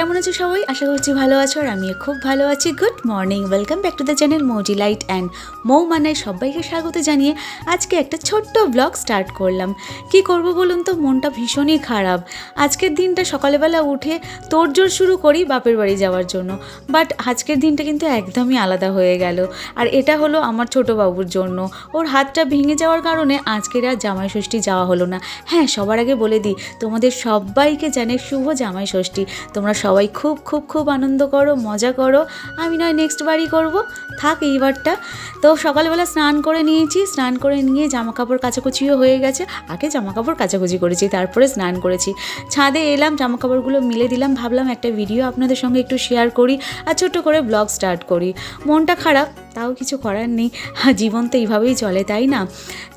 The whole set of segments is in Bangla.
কেমন আছো সবাই? আশা করছি ভালো আছো আর আমিও খুব ভালো আছি। Good morning welcome back to the channel Mouji light and Mou মানায় সবাইকে স্বাগত জানিয়ে আজকে একটা ছোট্ট ব্লগ স্টার্ট করলাম। কি করব বলুন তো? মনটা ভীষণই খারাপ। আজকের দিনটা সকালবেলা উঠে তোড়জোড় শুরু করি বাপের বাড়ি যাওয়ার জন্য। বাট আজকের দিনটা কিন্তু একদমই আলাদা হয়ে গেল। আর এটা হলো আমার ছোট বাবুর জন্য। ওর হাতটা ভেঙে যাওয়ার কারণে আজকের আর জামাই ষষ্ঠী যাওয়া হলো না। হ্যাঁ সবার আগে বলে দিই, তোমাদের সবাইকে জানে শুভ জামাই ষষ্ঠী তোমরা সবাই খুব খুব খুব আনন্দ করো, মজা করো। আমি নয় নেক্সট বারই করব। থাক এইবারটা। তো সকালবেলা স্নান করে নিয়েছি। স্নান করে নিয়ে জামা কাপড় কাচাকুচিও হয়ে গেছে। আগে জামা কাপড় কাচাকুচি করেছি, তারপরে স্নান করেছি। ছাদে এলাম জামা কাপড়গুলো মিলে দিলাম। ভাবলাম একটা ভিডিও আপনাদের সঙ্গে একটু শেয়ার করি আর ছোট্ট করে ব্লগ স্টার্ট করি। মনটা খারাপ, তাও কিছু করার নেই। জীবন তো এইভাবেই চলে, তাই না?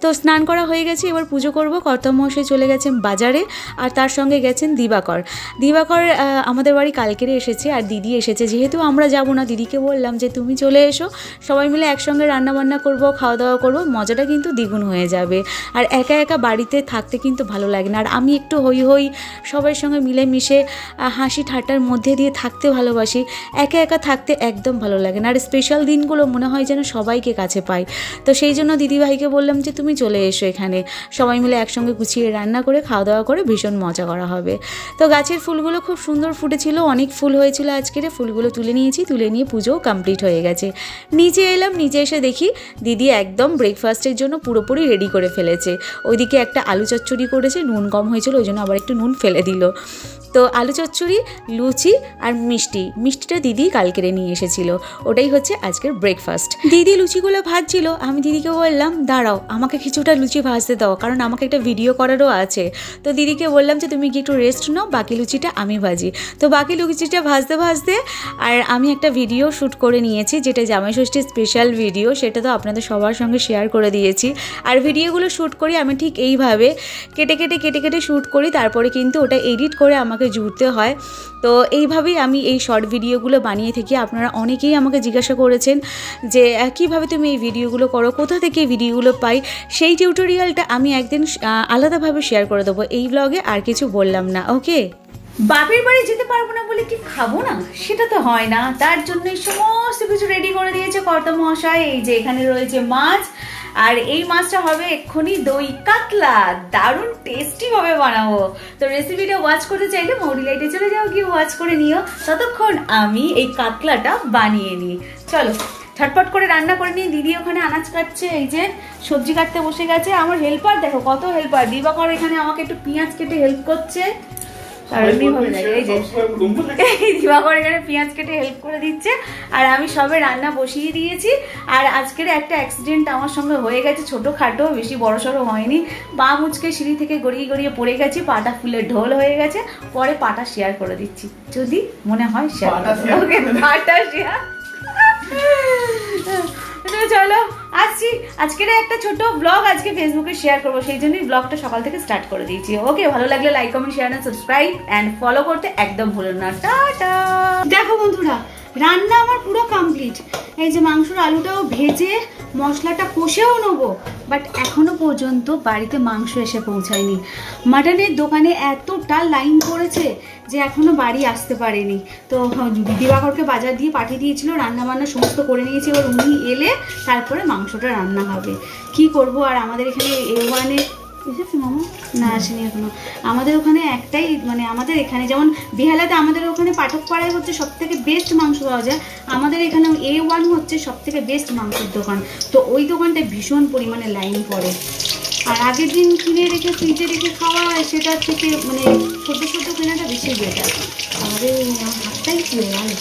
তো স্নান করা হয়ে গেছে, এবার পুজো করব। কর্তমশাই চলে গেছেন বাজারে আর তার সঙ্গে গেছেন দিবাকর। দিবাকর আমাদের বাড়ি কালকেরে এসেছে আর দিদি এসেছে। যেহেতু আমরা যাব না, দিদিকে বললাম যে তুমি চলে এসো। সবাই মিলে একসঙ্গে রান্না বান্না করব খাওয়া দাওয়া করব। মজাটা কিন্তু দ্বিগুণ হয়ে যাবে। আর একা একা বাড়িতে থাকতে কিন্তু ভালো লাগে না। আর আমি একটু হই হই সবার সঙ্গে মিলেমিশে হাসি ঠাট্টার মধ্যে দিয়ে থাকতে ভালোবাসি। একা একা থাকতে একদম ভালো লাগে না। আর স্পেশাল দিনগুলো মনে হয় যেন সবাইকে কাছে পাই। তো সেই জন্য দিদিভাইকে বললাম যে, তুমি চলে এসো এখানে। সবাই মিলে একসঙ্গে গুছিয়ে রান্না করে খাওয়া দাওয়া করে ভীষণ মজা করা হবে। তো গাছের ফুলগুলো খুব সুন্দর ফুটেছিল। অনেক ফুল হয়েছিল আজকের ফুলগুলো তুলে নিয়েছি, তুলে নিয়ে পুজোও কমপ্লিট হয়ে গেছে। নিচে এলাম, নিচে এসে দেখি দিদি একদম ব্রেকফাস্টের জন্য পুরোপুরি রেডি করে ফেলেছে। ওইদিকে একটা আলু চচ্চড়ি করেছে, নুন কম হয়েছিল, ওই জন্য আবার একটু নুন ফেলে দিল। তো আলু চচ্চড়ি, লুচি আর মিষ্টি। মিষ্টিটা দিদি কালকেরে নিয়ে এসেছিল। ওটাই হচ্ছে আজকের ব্রেকফাস্ট দিদি লুচিগুলো ভাজছিল। আমি দিদিকে বললাম, দাঁড়াও, আমাকে কিছুটা লুচি ভাজতে দাও, কারণ আমাকে একটা ভিডিও করারও আছে। তো দিদিকে বললাম যে, তুমি কি একটু রেস্ট নাও, বাকি লুচিটা আমি ভাজি। তো বাকি লুচিটা ভাজতে ভাজতে আর আমি একটা ভিডিও শ্যুট করে নিয়েছি, যেটা জামাই ষষ্ঠীর স্পেশাল ভিডিও সেটা তো আপনাদের সবার সঙ্গে শেয়ার করে দিয়েছি। আর ভিডিওগুলো শ্যুট করি আমি ঠিক এইভাবে। কেটে কেটে কেটে কেটে শ্যুট করি, তারপরে কিন্তু ওটা এডিট করে আমাকে জুড়তে হয়। তো এইভাবেই আমি এই শর্ট ভিডিওগুলো বানিয়ে থেকে। আপনারা অনেকেই আমাকে জিজ্ঞাসা করেছেন যে কীভাবে তুমি এই ভিডিওগুলো করো? কোথা থেকে ভিডিওগুলো পাই? সেই টিউটোরিয়ালটা আমি একদিন আলাদাভাবে শেয়ার করে দেবো। এই ব্লগে আর কিছু বললাম না ওকে বাপের বাড়ি যেতে পারব না বলে কি খাব না? সেটা তো হয় না। তার জন্য সমস্ত কিছু রেডি করে দিয়েছে কর্তা মহাশয় এই যে এখানে রয়েছে মাছ আর এই মাছটা হবে এক্ষুনি দই কাতলা। দারুণ টেস্টি ভাবে বানাবো। তো রেসিপিটা ওয়াচ করতে চাইলে মৌরি লাইটে চলে যাও, গিয়ে ওয়াচ করে নিও। ততক্ষণ আমি এই কাতলাটা বানিয়ে নিই। চলো ছটপট করে রান্না করে নিয়ে দিদি ওখানে আনাজ কাটছে, এই যে সবজি কাটতে বসে গেছে। আমার হেল্পার দেখো, কত হেল্পার দিবাকর এখানে আমাকে একটু পেঁয়াজ কেটে হেল্প করছে। আর এমনি ভালো লাগে এই যে দিবাকর এখানে পেঁয়াজ কেটে হেল্প করে দিচ্ছে আর আমি সবে রান্না বসিয়ে দিয়েছি আর আজকের একটা অ্যাক্সিডেন্ট আমার সঙ্গে হয়ে গেছে ছোটোখাটো বেশি বড় সড়ো হয়নি। পা মুচকে সিঁড়ি থেকে গড়িয়ে গড়িয়ে পড়ে গেছি পাটা ফুলের ঢোল হয়ে গেছে পরে পাটা শেয়ার করে দিচ্ছি। যদি মনে হয় শেয়ার পাটা শেয়ার চলো, আসছি। আজকের একটা ছোট ব্লগ আজকে ফেসবুকে শেয়ার করব, সেই জন্যই ব্লগটা সকাল থেকে স্টার্ট করে দিয়েছি। ওকে ভালো লাগলে like comment share subscribe and follow করতে একদম ভুলো না। টাটা! দেখো বন্ধুরা রান্না আমার পুরো কমপ্লিট এই যে মাংসর আলুটাও ভেজে মশলাটা কষেও নেব। বাট এখনও পর্যন্ত বাড়িতে মাংস এসে পৌঁছায়নি। মাটনের দোকানে এতটা লাইন পড়েছে যে এখনও বাড়ি আসতে পারেনি। তো দিবাকরকে বাজার দিয়ে পাঠিয়ে দিয়েছিল রান্না বান্না সমস্ত করে নিয়েছি, এবার উনি এলে তারপরে মাংসটা রান্না হবে। কি করব আর আমাদের এখানে এ ওয়ানে এসেছে মামা? না, আসেনি এখনও। আমাদের ওখানে একটাই মানে আমাদের এখানে, যেমন বেহালাতে আমাদের ওখানে পাঠক পাড়ায় হচ্ছে সব থেকে বেস্ট মাংস পাওয়া যায়। আমাদের এখানে এ ওয়ান হচ্ছে সব থেকে বেস্ট মাংসের দোকান। তো ওই দোকানটায় ভীষণ পরিমাণে লাইন পড়ে। আর আগের দিন কিনে রেখে ফ্রিজে রেখে খাওয়া হয় সেটার থেকে মানে ছোটো ছোটো কেনাটা বেশি বেটার আমাদের হাতটাই ভালো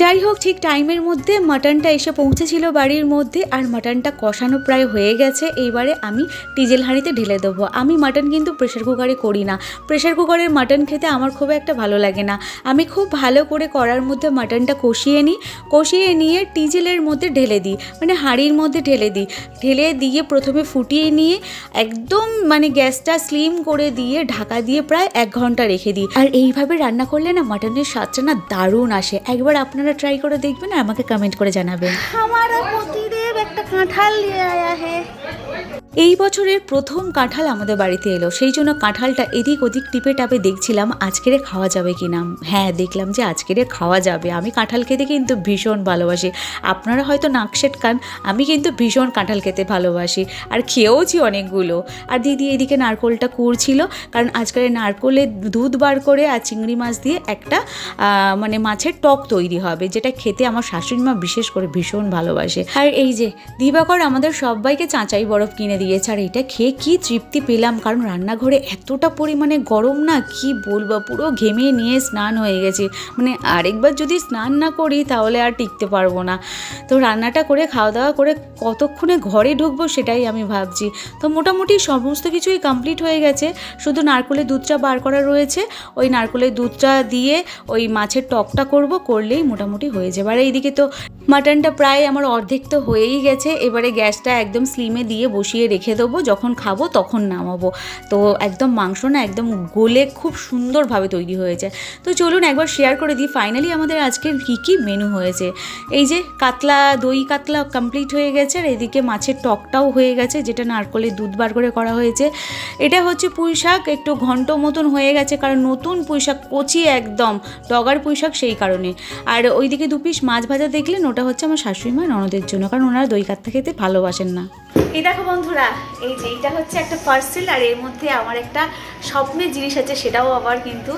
যাই হোক ঠিক টাইমের মধ্যে মাটনটা এসে পৌঁছেছিল বাড়ির মধ্যে আর মাটনটা কষানো প্রায় হয়ে গেছে। এইবারে আমি ডিজেল হাঁড়িতে ঢেলে দেবো। আমি মাটন কিন্তু প্রেশার কুকারে করি না। প্রেশার কুকারের মাটন খেতে আমার খুব একটা ভালো লাগে না। আমি খুব ভালো করে করার মধ্যে মাটনটা কষিয়ে নিই। কষিয়ে নিয়ে টিজেলের মধ্যে ঢেলে দিই। মানে হাঁড়ির মধ্যে ঢেলে দিই। ঢেলে দিয়ে প্রথমে ফুটিয়ে নিয়ে একদম মানে গ্যাসটা স্লিম করে দিয়ে ঢাকা দিয়ে প্রায় এক ঘণ্টা রেখে দিই। আর এইভাবে রান্না করলে না মাটনের স্বাদটা না দারুণ আসে। একবার আপনারা ট্রাই করে দেখবেন আমাকে কমেন্ট করে জানাবেন। আমার প্রতিদেব একটা কাঁঠাল নিয়ে আয়া হে এই বছরের প্রথম কাঁঠাল আমাদের বাড়িতে এলো। সেই জন্য কাঁঠালটা এদিক ওদিক টিপে টাপে দেখছিলাম আজকেরে খাওয়া যাবে কি না। হ্যাঁ দেখলাম যে আজকেরে খাওয়া যাবে। আমি কাঁঠাল খেতে কিন্তু ভীষণ ভালোবাসি। আপনারা হয়তো নাক সেটকান, আমি কিন্তু ভীষণ কাঁঠাল খেতে ভালোবাসি। আর খেয়েওছি অনেকগুলো। আর দিদি এদিকে নারকোলটা কুড়ছিল, কারণ আজকের নারকোলের দুধ বার করে আর চিংড়ি মাছ দিয়ে একটা মানে মাছের টক তৈরি হবে, যেটা খেতে আমার শাশুড়ি মা বিশেষ করে ভীষণ ভালোবাসে। আর এই যে, দিবাকর আমাদের সবাইকে চাঁচাই বরফ কিনে দিয়েছে আর এটা খেয়ে কি তৃপ্তি পেলাম? কারণ রান্নাঘরে এতটা পরিমাণে গরম না, কি বলব? পুরো ঘেমে নিয়ে স্নান হয়ে গেছে। মানে আরেকবার যদি স্নান না করি, তাহলে আর টিকতে পারব না। তো রান্নাটা করে খাওয়া দাওয়া করে কতক্ষণে ঘরে ঢুকবো সেটাই আমি ভাবছি। তো মোটামুটি সমস্ত কিছুই কমপ্লিট হয়ে গেছে। শুধু নারকোলের দুধটা বার করা রয়েছে। ওই নারকোলের দুধটা দিয়ে ওই মাছের টকটা করব, করলেই মোটামুটি হয়ে যাবে। আর এইদিকে তো মাটনটা প্রায় আমার অর্ধেক তো হয়েই গেছে। এবারে গ্যাসটা একদম স্লিমে দিয়ে বসিয়ে রেখে দেবো। যখন খাব তখন নামাবো। তো একদম মাংস না একদম গোলে খুব সুন্দরভাবে তৈরি হয়েছে। তো চলুন একবার শেয়ার করে দিই। ফাইনালি আমাদের আজকের কী কী মেনু হয়েছে। এই যে কাতলা, দই কাতলা কমপ্লিট হয়ে গেছে আর এদিকে মাছের টকটাও হয়ে গেছে, যেটা নারকলের দুধ বার করে করা হয়েছে। এটা হচ্ছে পুঁই শাক, একটু ঘন্ট মতন হয়ে গেছে কারণ নতুন পুঁই শাক কচি একদম, ডগার পুঁই শাক সেই কারণে। আর ওইদিকে দু পিস মাছ ভাজা দেখলেন, ওটা হচ্ছে আমার শাশুড়ি মা ননদের জন্য, কারণ ওনারা দই কাতলা খেতে ভালোবাসেন না। এই দেখো বন্ধুরা, এই যে এইটা হচ্ছে একটা পার্সেল আর এর মধ্যে আমার একটা স্বপ্নের জিনিস আছে, সেটাও আবার কিন্তু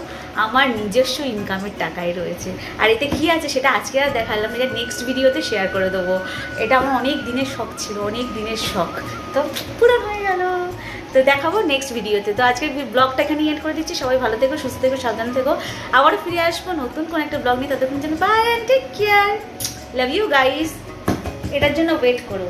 আমার নিজস্ব ইনকামের টাকায় রয়েছে। আর এতে কি আছে সেটা আজকে আর দেখালাম, এটা নেক্সট ভিডিওতে শেয়ার করে দেবো। এটা আমার অনেক দিনের শখ ছিল, অনেক দিনের শখ। তো পূরণ হয়ে গেল। তো দেখাবো নেক্সট ভিডিওতে তো আজকের ব্লগটা এখানে এড করে দিচ্ছি। সবাই ভালো থেকো, সুস্থ থেকো, সাবধান থেকো। আবার ফিরে আসব নতুন কোনো একটা ব্লগ নিয়ে। ততক্ষণ জন্য bye take care love you guys এটার জন্য ওয়েট করো।